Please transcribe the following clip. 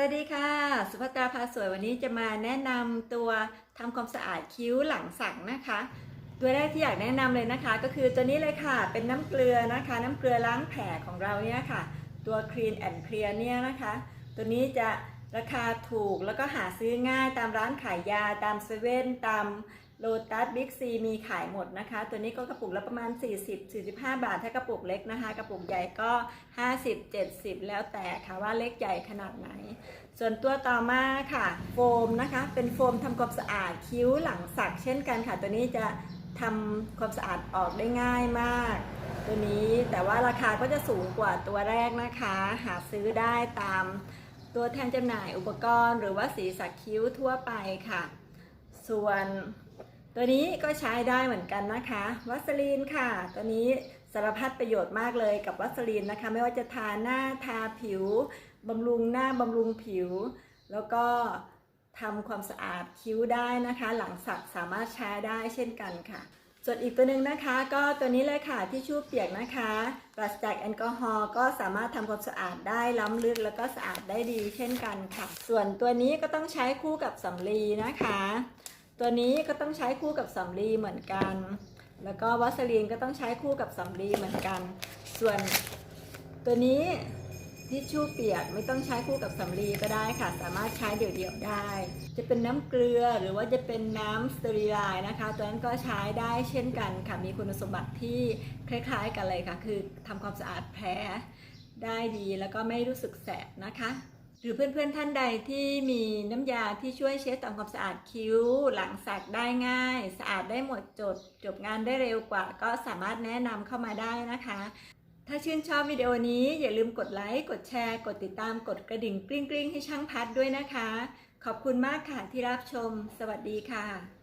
สวัสดีค่ะ สุภัตราพาสวยวันนี้จะมาแนะนำตัวทำความสะอาดคิ้วหลังสักนะคะ ตัวแรกที่อยากแนะนำเลยนะคะ ก็คือตัวนี้เลยค่ะเป็นน้ำเกลือนะคะ น้ำเกลือล้างแผลของเราเนี่ยค่ะ ตัว Clean and Clear เนี่ยนะคะ ตัวนี้จะราคาถูกแล้วก็หาซื้อง่ายตามร้านขายยาตามเซเว่นตาม โลตัสบิ๊กซีมีขายหมดนะคะ ตัวนี้ก็กระปุกละประมาณ 40-45 บาท ถ้ากระปุกเล็กนะคะ กระปุกใหญ่ก็ 50-70 แล้วแต่ค่ะว่าเล็กใหญ่ขนาดไหน ส่วนตัวต่อมาค่ะ โฟมนะคะ เป็นโฟมทำความสะอาดคิ้วหลังสัก เช่นกันค่ะ ตัวนี้จะทำความสะอาดออกได้ง่ายมาก ตัวนี้แต่ว่าราคาก็จะสูงกว่าตัวแรกนะคะ หาซื้อได้ตามตัวแทนจำหน่ายอุปกรณ์ หรือว่าสีสักคิ้วทั่วไปค่ะ ส่วน ตัวนี้ก็ใช้ได้เหมือนกันนะคะ วัสลีนค่ะ ตัวนี้สารพัดประโยชน์มากเลยกับวัสลีนนะคะ ไม่ว่าจะทาหน้าทาผิวบำรุงหน้าบำรุงผิว แล้วก็ทำความสะอาดคิ้วได้นะคะ หลังสักสามารถใช้ได้เช่นกันค่ะ ส่วนอีกตัวหนึ่งนะคะ ก็ตัวนี้เลยค่ะที่ชู่เปียกนะคะปราศจากแอลกอฮอล์ก็สามารถทำความสะอาดได้ล้ำลึกแล้วก็สะอาดได้ดีเช่นกันค่ะ ส่วนตัวนี้ก็ต้องใช้คู่กับสำลีนะคะ ตัวนี้ก็ต้องใช้คู่กับสำลีเหมือนกัน แล้วก็วัสลีนก็ต้องใช้คู่กับสำลีเหมือนกัน ส่วนตัวนี้ทิชชู่เปียกไม่ต้องใช้คู่กับสำลีก็ได้ค่ะ สามารถใช้เดี่ยวๆได้ จะเป็นน้ำเกลือหรือว่าจะเป็นน้ำสเตอริไลน์นะคะ ตัวนั้นก็ใช้ได้เช่นกันค่ะ มีคุณสมบัติที่คล้ายๆกันเลยค่ะ คือทำความสะอาดแผลได้ดีแล้วก็ไม่รู้สึกแสบนะคะ หรือเพื่อนๆท่านใดที่มีน้ำยาที่ช่วยเช็ดทำความสะอาดคิ้ว หลังสักได้ง่าย สะอาดได้หมดจด จบงานได้เร็วกว่า ก็สามารถแนะนำเข้ามาได้นะคะ ถ้าชื่นชอบวิดีโอนี้อย่าลืมกดไลค์ กดแชร์ กดติดตาม กดกระดิ่งกริ๊งๆให้ช่างพัดด้วยนะคะ ขอบคุณมากค่ะที่รับชม สวัสดีค่ะ